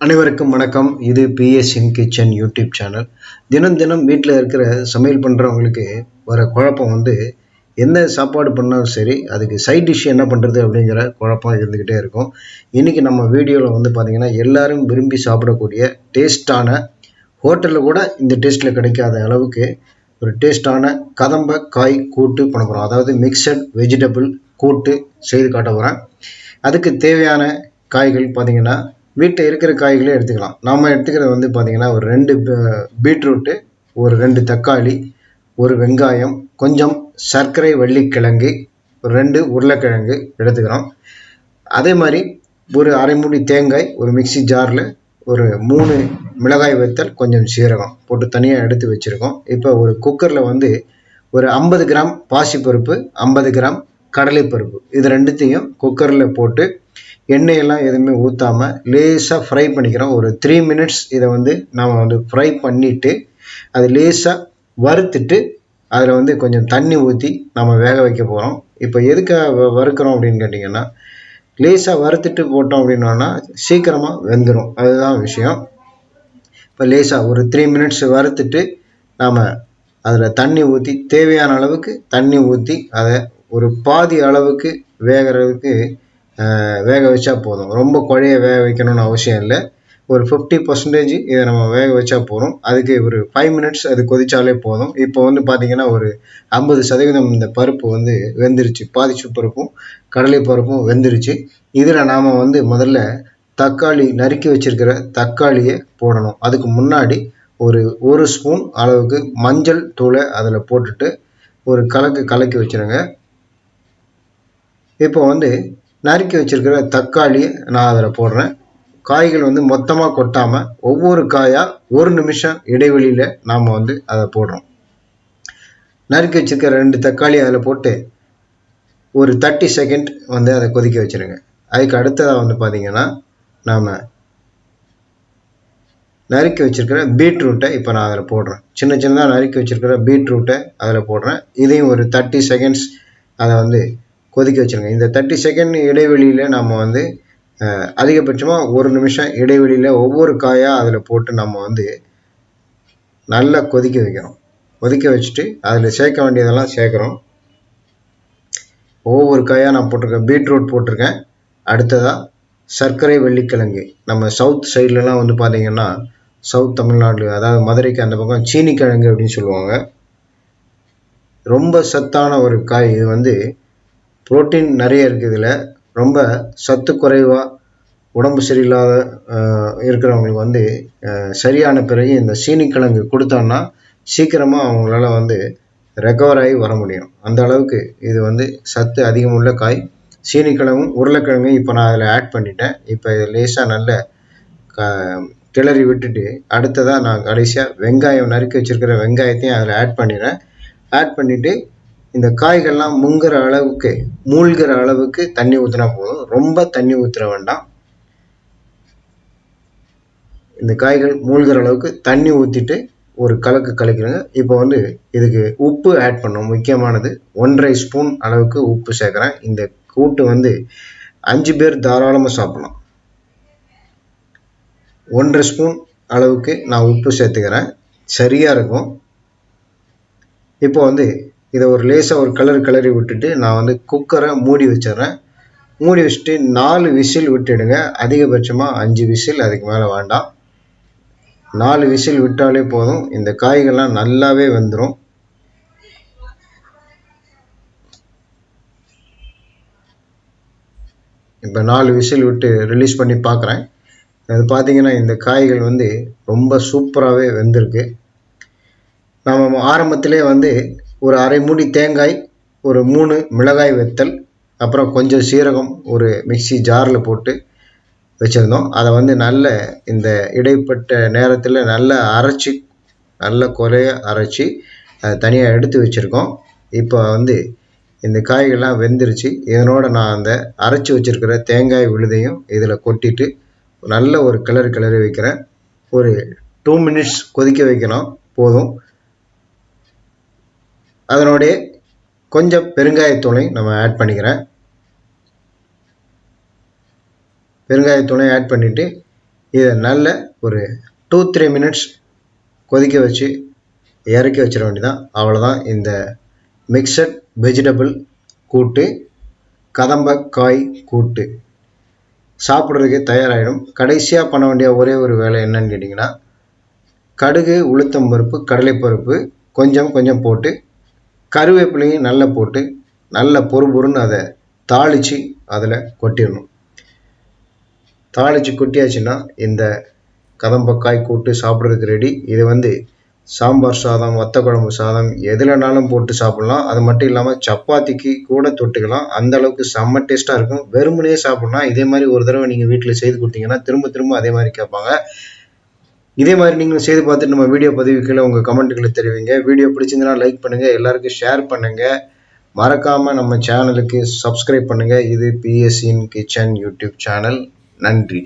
அனைவருக்கும் வணக்கம். இது பிஎஸ்என் கிச்சன் யூடியூப் சேனல் தினம் தினம் வீட்டில் இருக்கிற சமையல் பண்ணுறவங்களுக்கு வர குழப்பம் வந்து எந்த சாப்பாடு பண்ணாலும் சரி அதுக்கு சைட் டிஷ் என்ன பண்ணுறது அப்படிங்கிற குழப்பம் இருந்துக்கிட்டே இருக்கும். இன்றைக்கி நம்ம வீடியோவில் வந்து பார்த்திங்கன்னா எல்லோரும் விரும்பி சாப்பிடக்கூடிய டேஸ்ட்டான ஹோட்டலில் கூட இந்த டேஸ்ட்டில் கிடைக்காத அளவுக்கு ஒரு டேஸ்ட்டான கதம்ப காய் கூட்டு பண்ண போகிறோம் அதாவது மிக்சட் வெஜிடபிள் கூட்டு செய்து காட்ட போகிறேன் அதுக்கு தேவையான காய்கள் பார்த்திங்கன்னா வீட்டில் இருக்கிற காய்களே எடுத்துக்கலாம். நாம் எடுத்துக்கிறது வந்து பார்த்திங்கன்னா ஒரு ரெண்டு பீட்ரூட்டு ஒரு ரெண்டு தக்காளி ஒரு வெங்காயம் கொஞ்சம் சர்க்கரை வள்ளிக்கிழங்கு ஒரு ரெண்டு உருளைக்கிழங்கு எடுத்துக்கிறோம். அதே மாதிரி ஒரு அரை மூடி தேங்காய் ஒரு மிக்சி ஜாரில் ஒரு மூணு மிளகாய் வத்தல் கொஞ்சம் சீரகம் போட்டு தனியாக எடுத்து வச்சுருக்கோம். இப்போ ஒரு குக்கரில் வந்து ஒரு ஐம்பது கிராம் பாசிப்பருப்பு ஐம்பது கிராம் கடலைப்பருப்பு. இது ரெண்டுத்தையும் குக்கரில் போட்டு எண்ணெயெல்லாம் எதுவுமே ஊற்றாமல் லேசாக ஃப்ரை பண்ணிக்கிறோம். ஒரு த்ரீ மினிட்ஸ் இதை வந்து நாம் வந்து ஃப்ரை பண்ணிவிட்டு அது லேசாக வறுத்துட்டு அதில் வந்து கொஞ்சம் தண்ணி ஊற்றி நம்ம வேக வைக்க போகிறோம் இப்போ எதுக்காக வறுக்கிறோம் அப்படின்னு கேட்டிங்கன்னா லேசாக வறுத்துட்டு போட்டோம் அப்படின்னோன்னா சீக்கிரமாக வெந்துடும் அதுதான் விஷயம். இப்போ லேசாக ஒரு த்ரீ மினிட்ஸ் வறுத்துட்டு நாம் அதில் தண்ணி ஊற்றி தேவையான அளவுக்கு தண்ணி ஊற்றி அதை ஒரு பாதி அளவுக்கு வேகிறதுக்கு வேக வச்சா போதும். ரொம்ப குழைய வேக வைக்கணும்னு அவசியம் இல்லை. ஒரு ஃபிஃப்டி பர்சன்டேஜ் இதை நம்ம வேக வச்சா போதும். அதுக்கு ஒரு ஃபைவ் மினிட்ஸ் அது கொதிச்சாலே போதும். இப்போ வந்து பார்த்திங்கன்னா ஒரு ஐம்பது சதவீதம் இந்த பருப்பு வந்து வெந்துருச்சு. பாதிச்சு பருப்பும் கடலை பருப்பும் வெந்துருச்சு. இதில் நாம் வந்து முதல்ல தக்காளி நறுக்கி வச்சிருக்கிற தக்காளியை போடணும். அதுக்கு முன்னாடி ஒரு ஒரு ஸ்பூன் அளவுக்கு மஞ்சள் தூளை அதில் போட்டுட்டு ஒரு கலக்கு கலக்கி வச்சுருங்க. இப்போ வந்து நறுக்கி வச்சுருக்கிற தக்காளி நான் அதில் போடுறேன். காய்கள் வந்து மொத்தமாக கொட்டாமல் ஒவ்வொரு காயாக ஒரு நிமிஷம் இடைவெளியில் நாம் வந்து அதை போடுறோம். நறுக்கி வச்சுருக்கிற ரெண்டு தக்காளி அதில் போட்டு ஒரு தேர்ட்டி செகண்ட் வந்து அதை கொதிக்க வச்சுருங்க. அதுக்கு அடுத்ததாக வந்து பார்த்திங்கன்னா நாம் நறுக்கி வச்சுருக்கிற பீட்ரூட்டை இப்போ நான் அதில் போடுறேன். சின்ன சின்னதாக நறுக்கி வச்சுருக்கிற பீட்ரூட்டை அதில் போடுறேன். இதையும் ஒரு தேர்ட்டி செகண்ட்ஸ் அதை வந்து கொதிக்க வச்சுருங்க. இந்த தேர்ட்டி செகண்ட் இடைவெளியில் நம்ம வந்து அதிகபட்சமாக ஒரு நிமிஷம் இடைவெளியில் ஒவ்வொரு காயாக அதில் போட்டு நம்ம வந்து நல்லா கொதிக்க வைக்கிறோம் கொதிக்க வச்சுட்டு அதில் சேர்க்க வேண்டியதெல்லாம் சேர்க்குறோம். ஒவ்வொரு காயாக நான் போட்டிருக்கேன். பீட்ரூட் போட்டிருக்கேன். அடுத்ததாக சர்க்கரை வெள்ளிக்கிழங்கு. நம்ம சவுத் சைட்லலாம் வந்து பார்த்திங்கன்னா சவுத் தமிழ்நாடு அதாவது மதுரைக்கு அந்த பக்கம் சீனிக்கிழங்கு அப்படின்னு சொல்லுவாங்க. ரொம்ப சத்தான ஒரு காய் இது வந்து புரோட்டீன் நிறைய இருக்குது இதில். ரொம்ப சத்து குறைவாக உடம்பு சரியில்லாத இருக்கிறவங்களுக்கு வந்து சரியான பிறகு இந்த சீனிக்கிழங்கு கொடுத்தோன்னா சீக்கிரமாக அவங்களால வந்து ரெக்கவர் ஆகி வர முடியும். அந்த அளவுக்கு இது வந்து சத்து அதிகமுள்ள காய். சீனிக்கிழங்கும் உருளைக்கிழங்கும் இப்போ நான் அதில் ஆட் பண்ணிட்டேன். இப்போ லேசாக நல்ல க கிளறி விட்டுட்டு அடுத்ததாக நான் கடைசியாக வெங்காயம் நறுக்கி வச்சுருக்கிற வெங்காயத்தையும் அதில் ஆட் பண்ணிடுறேன். ஆட் பண்ணிவிட்டு இந்த காய்கள்லாம் முங்குற அளவுக்கு மூழ்கிற அளவுக்கு தண்ணி ஊற்றினா போதும். ரொம்ப தண்ணி ஊற்றுற வேண்டாம். இந்த காய்கள் மூழ்கிற அளவுக்கு தண்ணி ஊற்றிட்டு ஒரு கலக்கு கலக்கிடுங்க இப்போ வந்து இதுக்கு உப்பு ஆட் பண்ணோம். முக்கியமானது ஒன்றரை ஸ்பூன் அளவுக்கு உப்பு சேர்க்குறேன். இந்த கூட்டு வந்து அஞ்சு பேர் தாராளமாக சாப்பிடலாம். ஒன்றரை ஸ்பூன் அளவுக்கு நான் உப்பு சேர்த்துக்கிறேன். சரியாக இருக்கும். இப்போ வந்து இதை ஒரு லேசாக ஒரு கலர் கலரி விட்டுட்டு நான் வந்து குக்கரை மூடி வச்சிடுறேன். மூடி வச்சுட்டு நாலு விசில் விட்டுடுங்க. அதிகபட்சமாக அஞ்சு விசில் அதுக்கு மேலே வேண்டாம். நாலு விசில் விட்டாலே போதும். இந்த காய்கள்லாம் நல்லாவே வந்துடும் இப்போ நாலு விசில் விட்டு ரிலீஸ் பண்ணி பார்க்குறேன் அது பார்த்தீங்கன்னா இந்த காய்கள் வந்து ரொம்ப சூப்பராகவே வெந்திருக்கு. நம்ம ஆரம்பத்திலே வந்து ஒரு அரை மூடி தேங்காய் ஒரு மூணு மிளகாய் வெத்தல் அப்புறம் கொஞ்சம் சீரகம் ஒரு மிக்சி ஜாரில் போட்டு வச்சுருந்தோம். அதை வந்து நல்ல இந்த இடைப்பட்ட நேரத்தில் நல்லா அரைச்சி நல்ல குறையாக அரைச்சி அதை தனியாக எடுத்து வச்சுருக்கோம். இப்போ வந்து இந்த காய்கள்லாம் வெந்துருச்சு. இதனோட நான் அந்த அரைச்சி வச்சுருக்கிற தேங்காய் விழுதையும் இதில் கொட்டிட்டு நல்ல ஒரு கிளறு கிளறி வைக்கிறேன். ஒரு டூ மினிட்ஸ் கொதிக்க வைக்கணும். போதும். அதனுடைய கொஞ்சம் பெருங்காயத்தூளையும் நம்ம ஆட் பண்ணிக்கிறேன். பெருங்காயத்தூளையும் ஆட் பண்ணிவிட்டு இதை நல்ல ஒரு டூ த்ரீ மினிட்ஸ் கொதிக்க வச்சு இறக்கி வச்சிட வேண்டியதான் அவ்வளோதான் இந்த மிக்சட் வெஜிடபிள் கூட்டு கதம்பக்காய் கூட்டு சாப்பிட்றதுக்கு தயாராகிடும் கடைசியாக பண்ண வேண்டிய ஒரே ஒரு வேலை என்னன்னு கேட்டிங்கன்னா கடுகு உளுத்தம் பருப்பு கடலைப்பருப்பு கொஞ்சம் கொஞ்சம் போட்டு கருவேப்பிலையும் நல்லா போட்டு நல்ல பொறு பொறுன்னு அதை தாளித்து அதில் கொட்டிடணும். தாளித்து கொட்டியாச்சுன்னா இந்த கதம்பக்காய் கூட்டு சாப்பிட்றதுக்கு ரெடி இது வந்து சாம்பார் சாதம் வத்த குழம்பு சாதம் எதுலனாலும் போட்டு சாப்பிட்லாம். அது மட்டும் இல்லாமல் சப்பாத்திக்கு கூட தொட்டுக்கலாம். அந்த அளவுக்கு செம்ம டேஸ்ட்டாக இருக்கும். வெறுமனே சாப்பிட்லாம் இதே மாதிரி ஒரு தடவை நீங்கள் வீட்டில் செய்து கொடுத்தீங்கன்னா திரும்ப திரும்ப அதே மாதிரி கேட்பாங்க. இதே மாதிரி நீங்களும் செய்து பார்த்துட்டு நம்ம வீடியோ பதிவு கீழே உங்கள் கமெண்ட்டுகளை தெரிவிங்க. வீடியோ பிடிச்சிருந்தனா லைக் பண்ணுங்கள் எல்லாருக்கும் ஷேர் பண்ணுங்கள் மறக்காமல் நம்ம சேனலுக்கு சப்ஸ்கிரைப் பண்ணுங்கள் இது பிஎஸ்சின் கிச்சன் யூடியூப் சேனல் நன்றி.